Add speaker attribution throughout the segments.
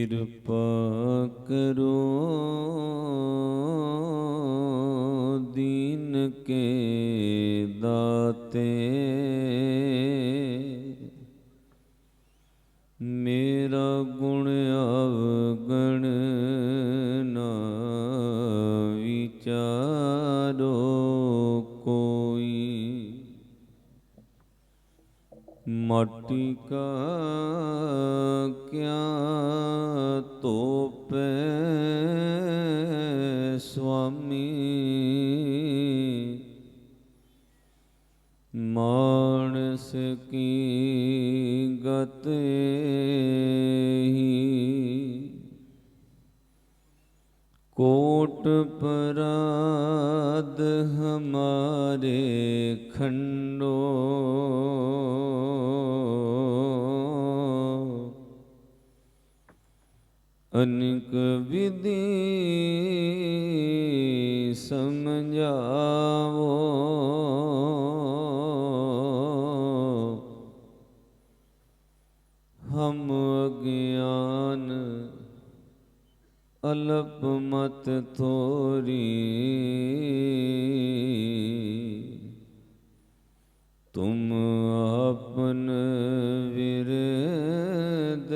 Speaker 1: ਕਿਰਪਾ ਕਰੋ ਦੀਨ ਕੇ ਦਾਤੇ। ਮੇਰਾ ਗੁਣ ਅਵਗਣ ਮਾਟੀ ਕਾ ਕਿਆ ਤੋਪੈ ਸੁਆਮੀ ਮਾਨਸ ਕੀ ਗਤ ਹੀ ਕੋਟ ਪਰਾਦ ਹਮਾਰੇ ਖੰਡੋ। ਅਨਿਕ ਵਿਧੀ ਸਮਝਾਵੋ। ਹਮ ਅਗਿਆਨ ਅਲਪ ਮਤ ਥੋਰੀ। ਤੁਮ ਆਪਨ ਵਿਰਦ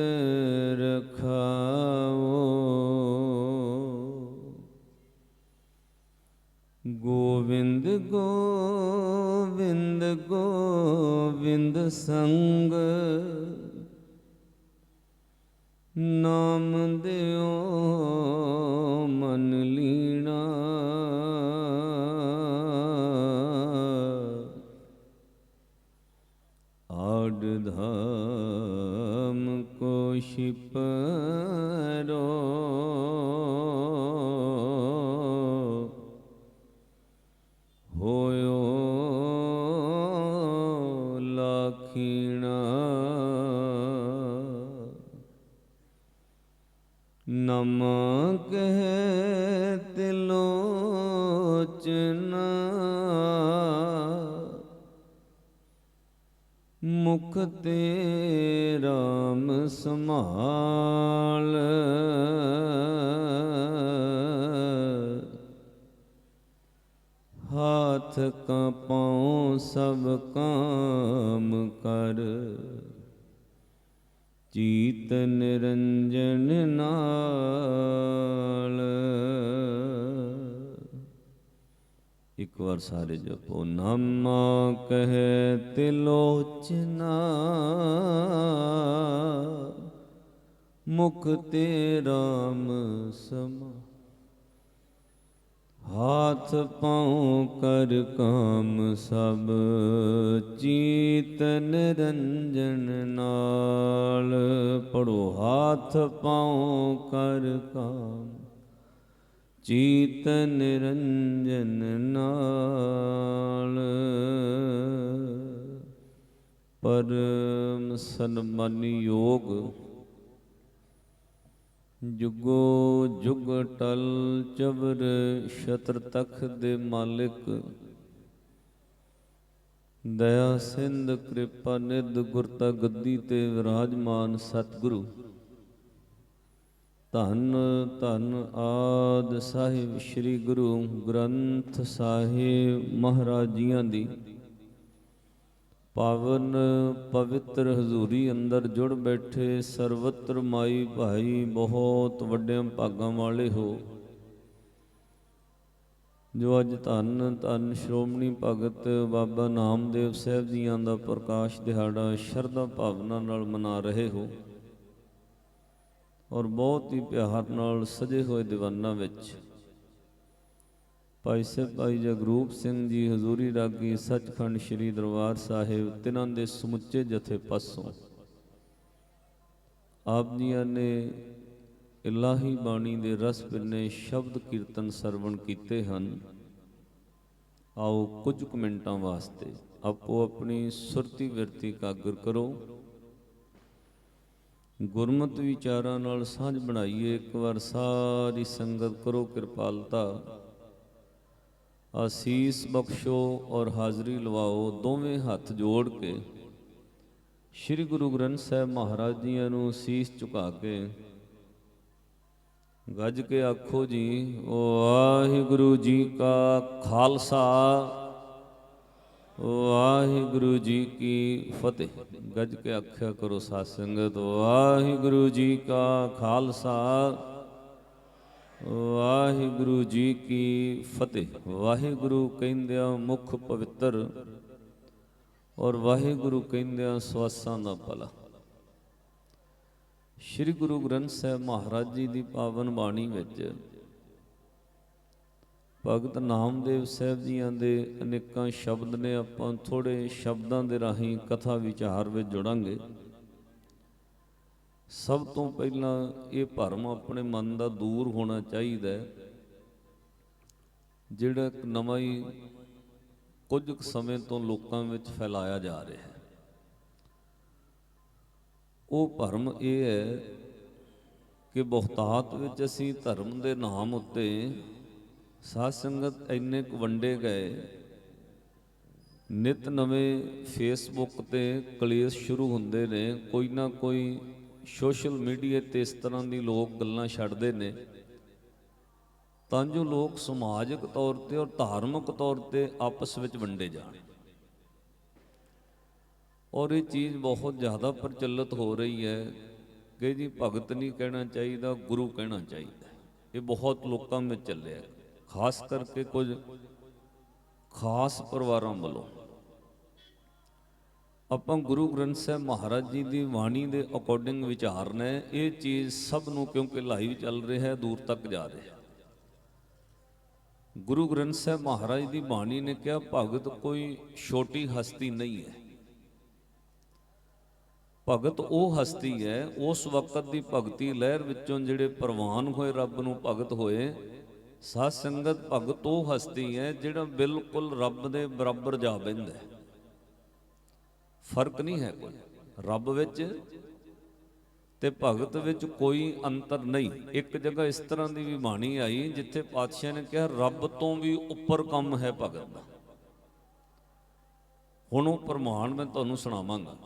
Speaker 1: ਰਖਾਓ। ਗੋਵਿੰਦ ਗੋਵਿੰਦ ਗੋਵਿੰਦ ਸੰਗ ਨਾਮ ਦਿਓ ਹੋਇਓ ਨਮਕ ਹਾਥ ਕਾ ਸਭ ਕਾਮ ਕਰ। ਚੀਤ ਨਿਰੰਜਨ ਨਾਲ। ਇੱਕ ਵਾਰ ਸਾਰੇ ਜਪੋ, ਨਾਮਾ ਕਹੇ ਤਿਲੋਚਨਾ। ਮੁਖ ਤੇ ਰਾਮ ਸਮਾ। ਹਾਥ ਪਾਉ ਕਰ ਕਾਮ ਸਭ ਚੀਤ ਨਿਰੰਜਨ ਨਾਲ ਪੜੋ ਹਾਥ ਪਾਉ ਕਰ ਕਾਮ ਚੀਤ ਨਿਰੰਜਨ ਨਾਲ ਪਰਮ ਸਨਮਾਨੀ ਯੋਗ ਜੁਗੋ ਜੁਗ ਟਲ ਚਬਰ ਛਤਰ ਤਖ ਦੇ ਮਾਲਿਕ। ਦਇਆ ਸਿੰਧ ਕਿਰਪਾ ਨਿਧ ਗੁਰਤਾ ਗੱਦੀ ਤੇ ਵਿਰਾਜਮਾਨ ਸਤਿਗੁਰੂ। ਧੰਨ ਧੰਨ ਆਦ ਸਾਹਿਬ ਸ੍ਰੀ ਗੁਰੂ ਗ੍ਰੰਥ ਸਾਹਿਬ ਮਹਾਰਾਜ ਜੀਆਂ ਦੀ। ਪਾਵਨ ਪਵਿੱਤਰ ਹਜ਼ੂਰੀ ਅੰਦਰ ਜੁੜ ਬੈਠੇ ਸਰਵਤਰ ਮਾਈ ਭਾਈ, ਬਹੁਤ ਵੱਡਿਆਂ ਭਾਗਾਂ ਵਾਲੇ ਹੋ। ਜੋ ਅੱਜ ਧੰਨ ਧੰਨ ਸ਼੍ਰੋਮਣੀ ਭਗਤ ਬਾਬਾ ਨਾਮਦੇਵ ਸਾਹਿਬ ਜੀਆਂ ਦਾ ਪ੍ਰਕਾਸ਼ ਦਿਹਾੜਾ ਸ਼ਰਧਾ ਭਾਵਨਾ ਨਾਲ ਮਨਾ ਰਹੇ ਹੋ ਔਰ ਬਹੁਤ ਹੀ ਪਿਆਰ ਨਾਲ ਸਜੇ ਹੋਏ ਦੀਵਾਨਾਂ ਵਿੱਚ ਭਾਈ ਸਾਹਿਬ, ਭਾਈ ਜਗਰੂਪ ਸਿੰਘ ਜੀ, ਹਜ਼ੂਰੀ ਰਾਗੀ ਸੱਚਖੰਡ ਸ੍ਰੀ ਦਰਬਾਰ ਸਾਹਿਬ, ਤਿਨਾਂ ਦੇ ਸਮੁੱਚੇ ਜਥੇ ਪਾਸੋਂ। ਆਪ ਜੀਆਂ ਨੇ ਇਲਾਹੀ ਬਾਣੀ ਦੇ ਰਸ ਪਿੰਨੇ ਸ਼ਬਦ ਕੀਰਤਨ ਸਰਵਣ ਕੀਤੇ ਹਨ। ਆਓ ਕੁਝ ਕੁ ਮਿੰਟਾਂ ਵਾਸਤੇ ਆਪੋ ਆਪਣੀ ਸੁਰਤੀ ਵਿਰਤੀ ਕਾਗਰ ਕਰੋ। ਗੁਰਮਤ ਵਿਚਾਰਾਂ ਨਾਲ ਸਾਂਝ ਬਣਾਈਏ, ਇੱਕ ਵਾਰ ਸਾਰੀ ਸੰਗਤ ਕਰੋ ਕਿਰਪਾਲਤਾ। ਅਸੀਸ ਬਖਸ਼ੋ ਔਰ ਹਾਜ਼ਰੀ ਲਵਾਓ ਦੋਵੇਂ ਹੱਥ ਜੋੜ ਕੇ। ਸ੍ਰੀ ਗੁਰੂ ਗ੍ਰੰਥ ਸਾਹਿਬ ਮਹਾਰਾਜ ਜੀਆਂ ਨੂੰ ਸੀਸ ਝੁਕਾ ਕੇ ਗੱਜ ਕੇ ਆਖੋ ਜੀ, ਵਾਹਿਗੁਰੂ ਜੀ ਕਾ ਖਾਲਸਾ, ਵਾਹਿਗੁਰੂ ਜੀ ਕੀ ਫਤਿਹ। ਗੱਜ ਕੇ ਆਖਿਆ ਕਰੋ ਸਾਧ ਸੰਗਤ, ਵਾਹਿਗੁਰੂ ਜੀ ਕਾ ਖਾਲਸਾ। ਵਾਹਿਗੁਰੂ ਜੀ ਕੀ ਫਤਿਹ। ਵਾਹਿਗੁਰੂ ਕਹਿੰਦਿਆਂ ਮੁਖ ਪਵਿੱਤਰ ਔਰ ਵਾਹਿਗੁਰੂ ਕਹਿੰਦਿਆਂ ਸਵਾਸਾਂ ਦਾ ਭਲਾ। ਸ੍ਰੀ ਗੁਰੂ ਗ੍ਰੰਥ ਸਾਹਿਬ ਮਹਾਰਾਜ ਜੀ ਦੀ ਪਾਵਨ ਬਾਣੀ ਵਿੱਚ ਭਗਤ ਨਾਮਦੇਵ ਸਾਹਿਬ ਜੀਆਂ ਦੇ ਅਨੇਕਾਂ ਸ਼ਬਦ ਨੇ ਆਪਾਂ ਥੋੜੇ ਸ਼ਬਦਾਂ ਦੇ ਰਾਹੀਂ ਕਥਾ ਵਿਚਾਰ ਵਿੱਚ ਜੁੜਾਂਗੇ। ਸਭ ਤੋਂ ਪਹਿਲਾਂ ਇਹ ਭਰਮ ਆਪਣੇ ਮਨ ਦਾ ਦੂਰ ਹੋਣਾ ਚਾਹੀਦਾ ਹੈ। ਜਿਹੜਾ ਇੱਕ ਨਵਾਂ ਹੀ ਕੁਝ ਕੁ ਸਮੇਂ ਤੋਂ ਲੋਕਾਂ ਵਿੱਚ ਫੈਲਾਇਆ ਜਾ ਰਿਹਾ ਹੈ। ਉਹ ਭਰਮ ਇਹ ਹੈ ਕਿ ਬਹੁਤਾਤ ਵਿੱਚ ਅਸੀਂ ਧਰਮ ਦੇ ਨਾਮ ਉੱਤੇ ਸਾਧ ਸੰਗਤ ਇੰਨੇ ਕੁ ਵੰਡੇ ਗਏ। ਨਿਤ ਨਵੇਂ ਫੇਸਬੁੱਕ ਤੇ ਕਲੇਸ਼ ਸ਼ੁਰੂ ਹੁੰਦੇ ਨੇ, ਕੋਈ ਨਾ ਕੋਈ ਸੋਸ਼ਲ ਮੀਡੀਆ ਤੇ ਇਸ ਤਰ੍ਹਾਂ ਦੀ ਲੋਕ ਗੱਲਾਂ ਛੱਡਦੇ ਨੇ। ਤਾਂ ਜੋ ਲੋਕ ਸਮਾਜਿਕ ਤੌਰ ਤੇ ਔਰ ਧਾਰਮਿਕ ਤੌਰ ਤੇ ਆਪਸ ਵਿੱਚ ਵੰਡੇ ਜਾਣ। ਔਰ ਇਹ ਚੀਜ਼ ਬਹੁਤ ਜ਼ਿਆਦਾ ਪ੍ਰਚਲਿਤ ਹੋ ਰਹੀ ਹੈ ਕਿ ਜੀ ਭਗਤ ਨਹੀਂ ਕਹਿਣਾ ਚਾਹੀਦਾ, ਗੁਰੂ ਕਹਿਣਾ ਚਾਹੀਦਾ। ਇਹ ਬਹੁਤ ਲੋਕਾਂ ਵਿੱਚ ਚੱਲਿਆ। ਖਾਸ ਕਰਕੇ ਕੁਝ ਖਾਸ ਪਰਿਵਾਰਾਂ ਵੱਲੋਂ। ਆਪਾਂ ਗੁਰੂ ਗ੍ਰੰਥ ਸਾਹਿਬ ਮਹਾਰਾਜ ਜੀ ਦੀ ਬਾਣੀ ਦੇ ਅਕੋਰਡਿੰਗ ਵਿਚਾਰਨਾ ਹੈ ਇਹ ਚੀਜ਼ ਸਭ ਨੂੰ ਕਿਉਂਕਿ ਲਾਈਵ ਚੱਲ ਰਿਹਾ ਹੈ ਦੂਰ ਤੱਕ ਜਾ ਰਿਹਾ। ਗੁਰੂ ਗ੍ਰੰਥ ਸਾਹਿਬ ਮਹਾਰਾਜ ਦੀ ਬਾਣੀ ਨੇ ਕਿਹਾ, ਭਗਤ ਕੋਈ ਛੋਟੀ ਹਸਤੀ ਨਹੀਂ ਹੈ। ਭਗਤ ਉਹ ਹਸਤੀ ਹੈ, ਉਸ ਵਕਤ ਦੀ ਭਗਤੀ ਲਹਿਰ ਵਿੱਚੋਂ ਜਿਹੜੇ ਪ੍ਰਵਾਨ ਹੋਏ, ਰੱਬ ਨੂੰ ਭਗਤ ਹੋਏ, ਸਾਧ ਸੰਗਤ ਭਗਤ ਉਹ ਹਸਤੀ ਹੈ, ਜਿਹੜਾ ਬਿਲਕੁਲ ਰੱਬ ਦੇ ਬਰਾਬਰ ਜਾ ਬੈਂਦਾ ਹੈ। ਫ਼ਰਕ ਨਹੀਂ ਹੈ ਕੋਈ। ਰੱਬ ਵਿੱਚ ਤੇ ਭਗਤ ਵਿੱਚ ਕੋਈ ਅੰਤਰ ਨਹੀਂ। ਇੱਕ ਜਗ੍ਹਾ ਇਸ ਤਰ੍ਹਾਂ ਦੀ ਵੀ ਬਾਣੀ ਆਈ ਜਿੱਥੇ ਪਾਤਸ਼ਾਹ ਨੇ ਕਿਹਾ, ਰੱਬ ਤੋਂ ਵੀ ਉੱਪਰ ਕੰਮ ਹੈ ਭਗਤ ਦਾ। ਹੁਣ ਉਹ ਪ੍ਰਮਾਣ ਮੈਂ ਤੁਹਾਨੂੰ ਸੁਣਾਵਾਂਗਾ।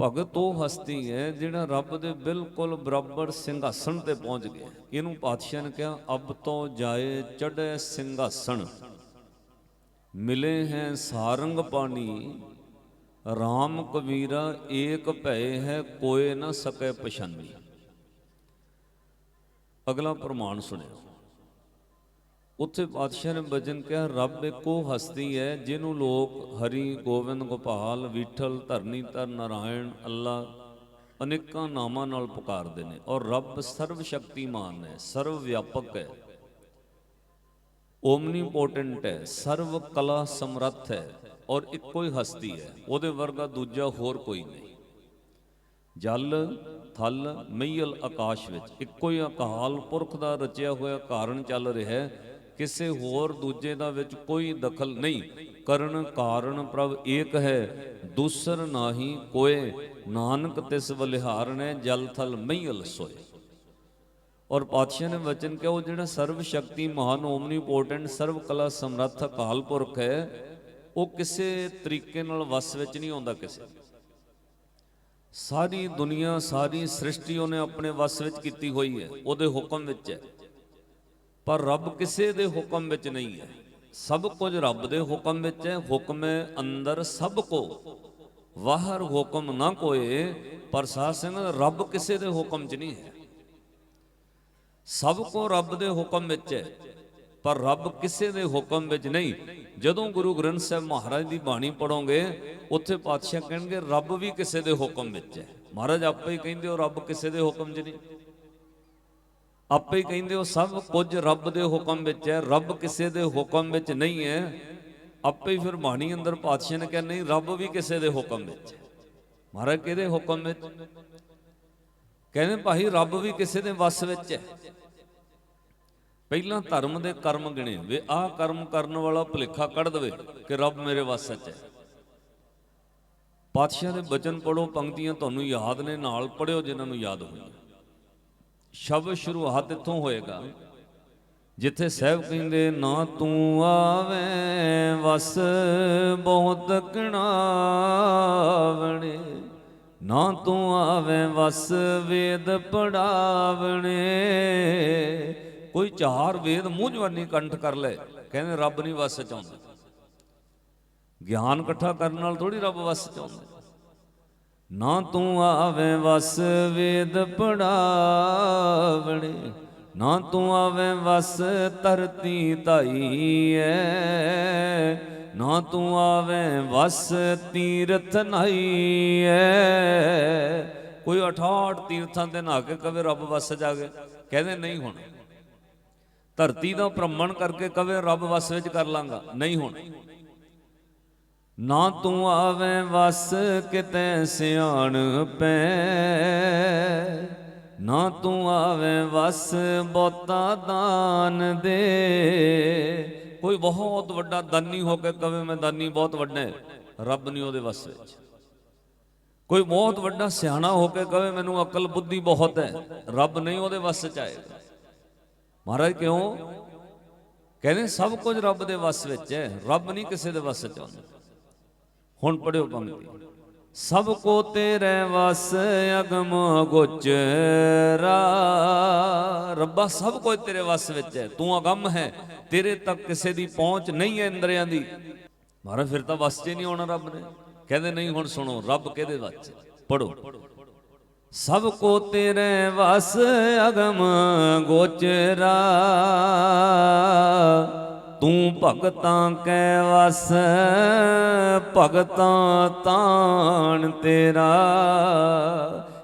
Speaker 1: ਭਗਤ ਉਹ ਹਸਤੀ ਹੈ ਜਿਹੜਾ ਰੱਬ ਦੇ ਬਿਲਕੁਲ ਬਰਾਬਰ ਸਿੰਘਾਸਣ ਤੇ ਪਹੁੰਚ ਗਿਆ। ਇਹਨੂੰ ਪਾਤਸ਼ਾਹ ਨੇ ਕਿਹਾ, ਅਬ ਤੋਂ ਜਾਏ ਚੜ੍ਹੇ ਸਿੰਘਾਸਣ। ਮਿਲੇ ਹੈ ਸਾਰੰਗ ਪਾਣੀ। RAM ਕਬੀਰਾ ਏਕ ਭੈ ਹੈ ਕੋਏ ਨਾ ਸਕੈ ਪਛਾਨੀ। ਅਗਲਾ ਪ੍ਰਮਾਣ ਸੁਣਿਓ। ਉੱਥੇ ਪਾਤਸ਼ਾਹ ਨੇ ਬਚਨ ਕਿਹਾ, ਰੱਬ ਇੱਕੋ ਹਸਤੀ ਹੈ, ਜਿਹਨੂੰ ਲੋਕ ਹਰੀ ਗੋਬਿੰਦ ਗੋਪਾਲ, ਵਿਠਲ ਧਰਨੀ ਧਰ ਨਾਰਾਇਣ, ਅੱਲਾ ਅਨੇਕਾਂ ਨਾਮਾਂ ਨਾਲ ਪੁਕਾਰਦੇ ਨੇ। ਔਰ ਰੱਬ ਸਰਵ ਸ਼ਕਤੀਮਾਨ ਹੈ, ਸਰਵ ਵਿਆਪਕ ਹੈ। ਓਮਨੀਪੋਟੈਂਟ ਹੈ, ਸਰਵ ਕਲਾ ਸਮਰੱਥ ਹੈ ਔਰ ਇੱਕੋ ਹੀ ਹਸਤੀ ਹੈ, ਉਹਦੇ ਵਰਗਾ ਦੂਜਾ ਹੋਰ ਕੋਈ ਨਹੀਂ। ਜਲ, ਥਲ ਮਈਲ ਆਕਾਸ਼ ਵਿੱਚ ਇੱਕੋ ਹੀ ਅਕਾਲ ਪੁਰਖ ਦਾ ਰਚਿਆ ਹੋਇਆ ਕਾਰਨ ਚੱਲ ਰਿਹਾ ਹੈ, ਕਿਸੇ ਹੋਰ ਦੂਜੇ ਦਾ ਵਿੱਚ ਕੋਈ ਦਖਲ ਨਹੀਂ। ਕਰਨ ਕਾਰਨ ਪ੍ਰਭ ਏਕ ਹੈ, ਦੂਸਰ ਨਾਹੀ ਕੋਏ। ਨਾਨਕ ਤਿਸ ਬਲਿਹਾਰਣੈ ਜਲ, ਥਲ ਮਈਲ ਸੋਏ। ਔਰ ਪਾਤਸ਼ਾਹ ਨੇ ਵਚਨ ਕਿਹਾ, ਉਹ ਜਿਹੜਾ ਸਰਵ ਸ਼ਕਤੀ ਮਹਾਨ ਓਮਨੀਪੋਟੈਂਟ ਸਰਵ ਕਲਾ ਸਮਰੱਥ ਅਕਾਲ ਪੁਰਖ ਹੈ, ਉਹ ਕਿਸੇ ਤਰੀਕੇ ਨਾਲ ਵਸ ਵਿੱਚ ਨਹੀਂ ਆਉਂਦਾ ਕਿਸੇ ਸਾਰੀ ਦੁਨੀਆ, ਸਾਰੀ ਸ੍ਰਿਸ਼ਟੀ ਉਹਨੇ ਆਪਣੇ ਵਸ ਵਿੱਚ ਕੀਤੀ ਹੋਈ ਹੈ, ਉਹਦੇ ਹੁਕਮ ਵਿੱਚ ਹੈ। ਪਰ ਰੱਬ ਕਿਸੇ ਦੇ ਹੁਕਮ ਵਿੱਚ ਨਹੀਂ ਹੈ। ਸਭ ਕੁਝ ਰੱਬ ਦੇ ਹੁਕਮ ਵਿੱਚ ਹੈ, ਹੁਕਮੇ ਅੰਦਰ ਸਭ ਕੋ। ਬਾਹਰ ਹੁਕਮ ਨਾ ਕੋਏ, ਪਰ ਸਾਧ ਸਿੰਘ ਰੱਬ ਕਿਸੇ ਦੇ ਹੁਕਮ 'ਚ ਨਹੀਂ ਹੈ। ਸਭ ਕੋ ਰੱਬ ਦੇ ਹੁਕਮ ਵਿੱਚ ਹੈ। ਪਰ ਰੱਬ ਕਿਸੇ ਦੇ ਹੁਕਮ ਵਿੱਚ ਨਹੀਂ। ਜਦੋਂ ਗੁਰੂ ਗ੍ਰੰਥ ਸਾਹਿਬ ਮਹਾਰਾਜ ਦੀ ਬਾਣੀ ਪੜੋਗੇ ਉੱਥੇ ਪਾਤਸ਼ਾਹ ਕਹਿਣਗੇ, ਰੱਬ ਵੀ ਕਿਸੇ ਦੇ ਹੁਕਮ ਵਿੱਚ ਹੈ। ਮਹਾਰਾਜ ਆਪੇ ਹੀ ਕਹਿੰਦੇ ਹੋ ਰੱਬ ਕਿਸੇ ਦੇ ਹੁਕਮ 'ਚ ਨਹੀਂ। ਆਪੇ ਹੀ ਕਹਿੰਦੇ ਹੋ ਸਭ ਕੁਝ ਰੱਬ ਦੇ ਹੁਕਮ ਵਿੱਚ ਹੈ। ਰੱਬ ਕਿਸੇ ਦੇ ਹੁਕਮ ਵਿੱਚ ਨਹੀਂ ਹੈ। ਆਪੇ ਹੀ ਫਿਰ ਬਾਣੀ ਅੰਦਰ ਪਾਤਸ਼ਾਹ ਨੇ ਕਿਹਾ, ਨਹੀਂ, ਰੱਬ ਵੀ ਕਿਸੇ ਦੇ ਹੁਕਮ ਵਿੱਚ ਹੈ। ਮਹਾਰਾਜ ਕਿਹਦੇ ਹੁਕਮ ਵਿੱਚ? ਕਹਿੰਦੇ ਭਾਈ ਰੱਬ ਵੀ ਕਿਸੇ ਦੇ ਵਸ ਵਿੱਚ ਹੈ। ਪਹਿਲਾਂ ਧਰਮ ਦੇ ਕਰਮ ਗਿਣੇ ਵੇ ਆਹ ਕਰਮ ਕਰਨ ਵਾਲਾ ਭੁਲੇਖਾ ਕੱਢ ਦਵੇ ਕਿ ਰੱਬ ਮੇਰੇ ਵਸ ਵਿੱਚ ਹੈ। ਪਾਤਸ਼ਾਹ ਦੇ ਬਚਨ ਪੜੋ ਪੰਕਤੀਆਂ ਤੁਹਾਨੂੰ ਯਾਦ ਨੇ, ਨਾਲ ਪੜਿਓ ਜਿਨ੍ਹਾਂ ਨੂੰ ਯਾਦ ਹੋਈਆਂ ਸ਼ਬਦ ਸ਼ੁਰੂਆਤ ਇੱਥੋਂ ਹੋਏਗਾ। ਜਿੱਥੇ ਸਹਿਬ ਕਹਿੰਦੇ, ਨਾ ਤੂੰ ਆਵੇਂ ਵਸ ਬਹੁਤ ਕਣਾਵਣੇ। ਨਾ ਤੂੰ ਆਵੇਂ ਵਸ ਵੇਦ ਪੜਾਵਣੇ। ਕੋਈ ਚਾਰ ਵੇਦ ਮੂੰਹ ਜਵਾਨੀ ਕੰਠ ਕਰ ਲੈ, ਕਹਿੰਦੇ ਰੱਬ ਨਹੀਂ ਵਸ ਚ ਆਉਂਦਾ ਗਿਆਨ ਇਕੱਠਾ ਕਰਨ ਨਾਲ ਥੋੜੀ ਰੱਬ ਵਸ ਚ ਆਉਂਦਾ ਨਾ ਤੂੰ ਆਵੇਂ ਵਸ ਵੇਦ ਪੜਾਵਣੇ, ਨਾ ਤੂੰ ਆਵੇਂ ਵਸ ਧਰਤੀ ਧਾਈ ਐ। ਨਾ ਤੂੰ ਆਵੇ ਵਸ ਤੀਰਥ ਨਾਈ ਐ। ਕੋਈ 68 ਤੀਰਥਾਂ ਤੇ ਨਹਾ ਕੇ ਕਵੇ ਰੱਬ ਵਸ ਜਾਗੇ ਕਹਿੰਦੇ ਨਹੀਂ ਹੁਣ। ਧਰਤੀ ਦਾ ਭ੍ਰਮਣ ਕਰਕੇ ਕਵੇ ਰੱਬ ਵਸ ਵਿੱਚ ਕਰ ਲਾਂਗਾ। ਨਹੀਂ ਹੁਣ। ਨਾ ਤੂੰ ਆਵੇਂ ਵਸ ਕਿਤੇ ਸਿਆਣ ਪੈ। ਨਾ ਤੂੰ ਆਵੇਂ ਵਸ ਬੋਤਾ ਦਾਨ ਦੇ। ਕੋਈ ਬਹੁਤ ਵੱਡਾ ਦਾਨੀ ਹੋ ਕੇ ਕਵੇ ਮੈਂ ਦਾਨੀ ਬਹੁਤ ਵੱਡਾ ਹੈ, ਰੱਬ ਨਹੀਂ ਉਹਦੇ ਵਸ ਵਿੱਚ। ਕੋਈ ਬਹੁਤ ਵੱਡਾ ਸਿਆਣਾ ਹੋ ਕੇ ਕਵੇ ਮੈਨੂੰ ਅਕਲ ਬੁੱਧੀ ਬਹੁਤ ਹੈ, ਰੱਬ ਨਹੀਂ ਉਹਦੇ ਵੱਸ ਚ ਆਏਗਾ ਮਹਾਰਾਜ ਕਿਉਂ? ਕਹਿੰਦੇ ਸਭ ਕੁਝ ਰੱਬ ਦੇ ਵੱਸ ਵਿੱਚ ਹੈ, ਰੱਬ ਨਹੀਂ ਕਿਸੇ ਦੇ ਵੱਸ ਚ ਆਉਂਦਾ। ਹੁਣ ਪੜਿਓ ਪੰਕਤੀ। ਸਭ ਕੋ ਤੇਰੇ ਵਸ ਅਗਮ ਗੋਚਰਾ। ਰੱਬਾ, ਸਭ ਕੁਝ ਤੇਰੇ ਵਸ ਵਿੱਚ ਹੈ, ਤੂੰ ਅਗਮ ਹੈ, ਤੇਰੇ ਤੱਕ ਕਿਸੇ ਦੀ ਪਹੁੰਚ ਨਹੀਂ ਹੈ ਇੰਦਰਿਆਂ ਦੀ। ਮਹਾਰਾਜ, ਫਿਰ ਤਾਂ ਵਸ 'ਚ ਹੀ ਨਹੀਂ ਆਉਣਾ ਰੱਬ ਨੇ। ਕਹਿੰਦੇ ਨਹੀਂ, ਹੁਣ ਸੁਣੋ, ਰੱਬ ਕਿਹਦੇ ਵਸ ਪੜੋ ਸਭ ਕੋ ਤੇਰੇ ਵਸ ਅਗਮ ਗੋਚਰਾ। ਤੂੰ ਭਗਤਾਂ ਕੈ ਵਸ, ਭਗਤਾਂ ਤਾਣ ਤੇਰਾ।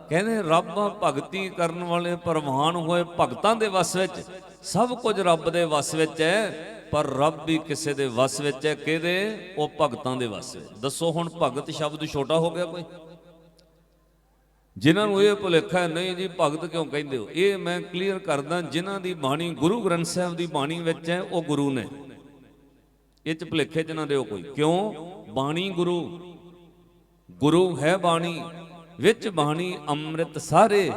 Speaker 1: ਕਹਿੰਦੇ ਰੱਬ ਭਗਤੀ ਕਰਨ ਵਾਲੇ ਪ੍ਰਵਾਨ ਹੋਏ ਭਗਤਾਂ ਦੇ ਵਸ ਵਿੱਚ। ਸਭ ਕੁਝ ਰੱਬ ਦੇ ਵਸ ਵਿੱਚ ਹੈ, ਪਰ ਰੱਬ ਵੀ ਕਿਸੇ ਦੇ ਵਸ ਵਿੱਚ ਹੈ। ਕਿਹਦੇ? ਉਹ ਭਗਤਾਂ ਦੇ ਵਸ ਵਿੱਚ। ਦੱਸੋ ਹੁਣ ਭਗਤ ਸ਼ਬਦ ਛੋਟਾ ਹੋ ਗਿਆ ਕੋਈ? ਜਿਨ੍ਹਾਂ ਨੂੰ ਇਹ ਭੁਲੇਖਾ ਨਹੀਂ ਜੀ, ਭਗਤ ਕਿਉਂ ਕਹਿੰਦੇ ਹੋ? ਇਹ ਮੈਂ ਕਲੀਅਰ ਕਰਦਾ, ਜਿਨ੍ਹਾਂ ਦੀ ਬਾਣੀ ਗੁਰੂ ਗ੍ਰੰਥ ਸਾਹਿਬ ਦੀ ਬਾਣੀ ਵਿੱਚ ਹੈ, ਉਹ ਗੁਰੂ ਨੇ। ਇਹ ਚ ਭੁਲੇਖੇ ਚ ਨਾ ਦਿਓ ਕੋਈ। ਕਿਉਂ? ਬਾਣੀ ਗੁਰੂ। ਗੁਰੂ ਹੈ ਬਾਣੀ, ਵਿੱਚ ਬਾਣੀ ਅੰਮ੍ਰਿਤ ਸਾਰੇ।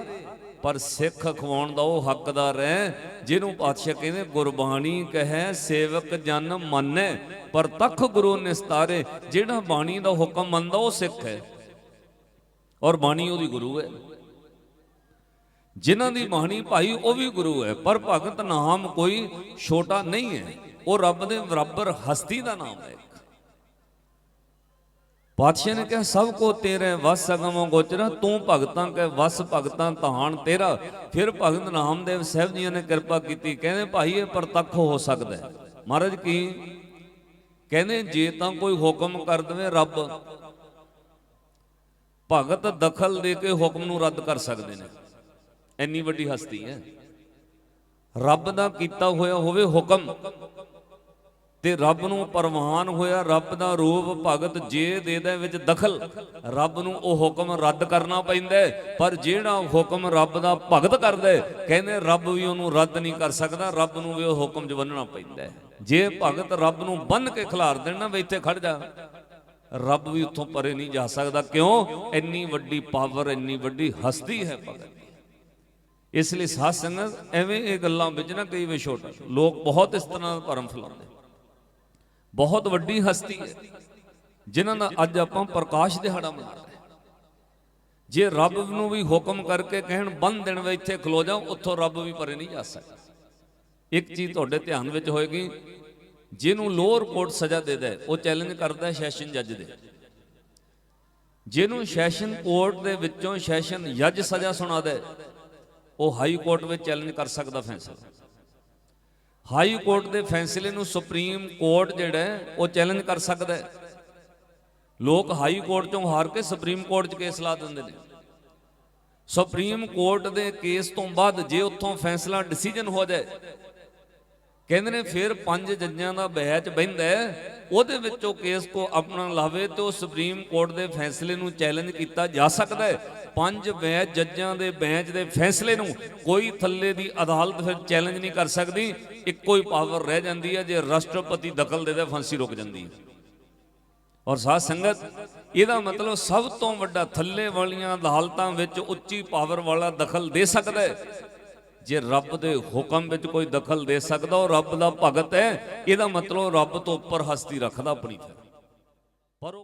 Speaker 1: ਪਰ ਸਿੱਖ ਖਵਾਉਣ ਦਾ ਉਹ ਹੱਕਦਾਰ ਹੈ, ਜਿਹਨੂੰ ਪਾਤਸ਼ਾਹ ਕਹਿੰਦੇ, ਗੁਰਬਾਣੀ ਕਹੈ, ਸੇਵਕ ਜਨ ਮੰਨੈ, ਪਰ ਤਖ ਗੁਰੂ ਨਿਸਤਾਰੇ। ਜਿਹੜਾ ਬਾਣੀ ਦਾ ਹੁਕਮ ਮੰਨਦਾ, ਉਹ ਸਿੱਖ ਹੈ। ਔਰ ਬਾਣੀ ਉਹਦੀ ਗੁਰੂ ਹੈ। ਜਿਨ੍ਹਾਂ ਦੀ ਬਾਣੀ ਭਾਈ, ਉਹ ਵੀ ਗੁਰੂ ਹੈ। ਪਰ ਭਗਤ ਨਾਮ ਕੋਈ ਛੋਟਾ ਨਹੀਂ ਹੈ। ਉਹ ਰੱਬ ਦੇ ਬਰਾਬਰ ਹਸਤੀ ਦਾ ਨਾਮ ਹੈ ਪਾਤਸ਼ਾਹ ਨੇ ਕਿਹਾ, ਸਭ ਕੋ ਤੇਰੇ ਵਸ ਅਗਮ ਗੋਚਰਾ, ਤੂੰ ਭਗਤਾਂ ਕੇ ਵਸ ਭਗਤਾਂ ਤਹਾਨ ਤੇਰਾ। ਫਿਰ ਭਗਤ ਨਾਮਦੇਵ ਸਾਹਿਬ ਜੀ ਨੇ ਕਿਰਪਾ ਕੀਤੀ, ਕਹਿੰਦੇ, ਭਾਈ, ਇਹ ਪ੍ਰਤੱਖ ਹੋ ਸਕਦਾ ਹੈ। ਮਹਾਰਾਜ ਕੀ? ਕਹਿੰਦੇ, ਜੇ ਤਾਂ ਕੋਈ ਹੁਕਮ ਕਰ ਦਵੇ ਰੱਬ, ਭਗਤ ਦਖਲ ਦੇ ਕੇ ਹੁਕਮ ਨੂੰ ਰੱਦ ਕਰ ਸਕਦੇ ਨੇ। ਇੰਨੀ ਵੱਡੀ ਹਸਤੀ ਹੈ। ਰੱਬ ਦਾ ਕੀਤਾ ਹੋਇਆ ਹੋਵੇ ਹੁਕਮ ਤੇ ਰੱਬ ਨੂੰ ਪਰਵਾਨ ਹੋਇਆ, ਰੱਬ ਦਾ ਰੂਪ ਭਗਤ ਜੇ ਦੇ ਵਿੱਚ ਦਖਲ, ਰੱਬ ਨੂੰ ਉਹ ਹੁਕਮ ਰੱਦ ਕਰਨਾ ਪੈਂਦਾ ਪਰ ਜਿਹੜਾ ਹੁਕਮ ਰੱਬ ਦਾ ਭਗਤ ਕਰਦਾ ਕਹਿੰਦੇ ਰੱਬ ਵੀ ਉਹਨੂੰ ਰੱਦ ਨਹੀਂ ਕਰ ਸਕਦਾ, ਰੱਬ ਨੂੰ ਵੀ ਉਹ ਹੁਕਮ 'ਚ ਬੰਨਣਾ ਪੈਂਦਾ ਜੇ ਭਗਤ ਰੱਬ ਨੂੰ ਬੰਨ ਕੇ ਖਿਲਾਰ ਦੇਣ ਨਾ ਵੀ ਇੱਥੇ ਖੜ ਜਾ, ਰੱਬ ਵੀ ਉੱਥੋਂ ਪਰੇ ਨਹੀਂ ਜਾ ਸਕਦਾ। ਕਿਉਂ? ਇੰਨੀ ਵੱਡੀ ਪਾਵਰ ਇੰਨੀ ਵੱਡੀ ਹਸਤੀ ਹੈ ਭਗਤ ਇਸ ਲਈ ਸਾਧ ਸੰਗਤ ਐਵੇਂ ਇਹ ਗੱਲਾਂ ਵਿੱਚ ਨਾ ਕਈ ਵੇ ਛੋਟਾ ਲੋਕ ਬਹੁਤ ਇਸ ਤਰ੍ਹਾਂ ਦਾ ਭਰਮ ਫੈਲਾਉਂਦੇ ਬਹੁਤ ਵੱਡੀ ਹਸਤੀ ਹੈ, ਜਿਨ੍ਹਾਂ ਦਾ ਅੱਜ ਆਪਾਂ ਪ੍ਰਕਾਸ਼ ਦਿਹਾੜਾ ਮਨਾ ਰਹੇ ਜੇ ਰੱਬ ਨੂੰ ਵੀ ਹੁਕਮ ਕਰਕੇ ਕਹਿਣ ਬੰਦ ਦੇਣ ਵਿੱਚ ਇੱਥੇ ਖਲੋ ਜਾ ਉੱਥੋਂ ਰੱਬ ਵੀ ਪਰੇ ਨਹੀਂ ਜਾ ਸਕਦਾ। ਇੱਕ ਚੀਜ਼ ਤੁਹਾਡੇ ਧਿਆਨ ਵਿੱਚ ਹੋਏਗੀ, ਜਿਹਨੂੰ ਲੋਅਰ ਕੋਰਟ ਸਜ਼ਾ ਦੇ ਦੇ ਉਹ ਚੈਲੰਜ ਕਰਦਾ ਸੈਸ਼ਨ ਜੱਜ ਦੇ। ਜਿਹਨੂੰ ਸੈਸ਼ਨ ਕੋਰਟ ਦੇ ਵਿੱਚੋਂ ਸੈਸ਼ਨ ਜੱਜ ਸਜ਼ਾ ਸੁਣਾ ਦੇ ਉਹ ਹਾਈ ਕੋਰਟ ਵਿੱਚ ਚੈਲੰਜ ਕਰ ਸਕਦਾ ਫੈਸਲਾ। ਹਾਈ ਕੋਰਟ ਦੇ ਫੈਸਲੇ ਨੂੰ ਸੁਪਰੀਮ ਕੋਰਟ ਜਿਹੜਾ ਉਹ ਚੈਲੰਜ ਕਰ ਸਕਦਾ ਹੈ। ਲੋਕ ਹਾਈ ਕੋਰਟ ਚੋਂ ਹਾਰ ਕੇ ਸੁਪਰੀਮ ਕੋਰਟ 'ਚ ਕੇਸ ਲਾ ਦਿੰਦੇ ਨੇ। ਸੁਪਰੀਮ ਕੋਰਟ ਦੇ ਕੇਸ ਤੋਂ ਬਾਅਦ ਜੇ ਉੱਥੋਂ ਫੈਸਲਾ ਡਿਸੀਜਨ ਹੋ ਜਾਏ ਕਹਿੰਦੇ ਨੇ ਫਿਰ ਪੰਜ ਜੱਜਾਂ ਦਾ ਬੈਚ ਬਹਿੰਦਾ ਹੈ, ਉਹਦੇ ਵਿੱਚੋਂ ਕੇਸ ਕੋ ਆਪਣਾ ਲਾਵੇ ਤੇ ਉਹ ਸੁਪਰੀਮ ਕੋਰਟ ਦੇ ਫੈਸਲੇ ਨੂੰ ਚੈਲੰਜ ਕੀਤਾ ਜਾ ਸਕਦਾ ਹੈ। ਪੰਜ ਬੈਚ ਜੱਜਾਂ ਦੇ ਬੈਂਚ ਦੇ ਫੈਸਲੇ ਨੂੰ ਕੋਈ ਥੱਲੇ ਦੀ ਅਦਾਲਤ ਫਿਰ ਚੈਲੰਜ ਨਹੀਂ ਕਰ ਸਕਦੀ। ਇੱਕੋ ਹੀ ਪਾਵਰ ਰਹਿ ਜਾਂਦੀ ਹੈ ਜੇ ਰਾਸ਼ਟਰਪਤੀ ਦਖਲ ਦੇ ਦੇ ਫਾਂਸੀ ਰੁਕ ਜਾਂਦੀ ਹੈ। ਔਰ ਸਾਧ ਸੰਗਤ, ਇਹਦਾ ਮਤਲਬ ਸਭ ਤੋਂ ਵੱਡਾ ਥੱਲੇ ਵਾਲੀਆਂ ਅਦਾਲਤਾਂ ਵਿੱਚ ਉੱਚੀ ਪਾਵਰ ਵਾਲਾ ਦਖਲ ਦੇ ਸਕਦਾ ਹੈ। ਜੇ ਰੱਬ ਦੇ ਹੁਕਮ ਵਿੱਚ ਕੋਈ ਦਖਲ ਦੇ ਸਕਦਾ, ਉਹ ਰੱਬ ਦਾ ਭਗਤ ਹੈ। ਇਹਦਾ ਮਤਲਬ ਰੱਬ ਤੋਂ ਉੱਪਰ ਹਸਤੀ ਰੱਖਦਾ ਆਪਣੀ ਤੇ ਪਰ ਉਹ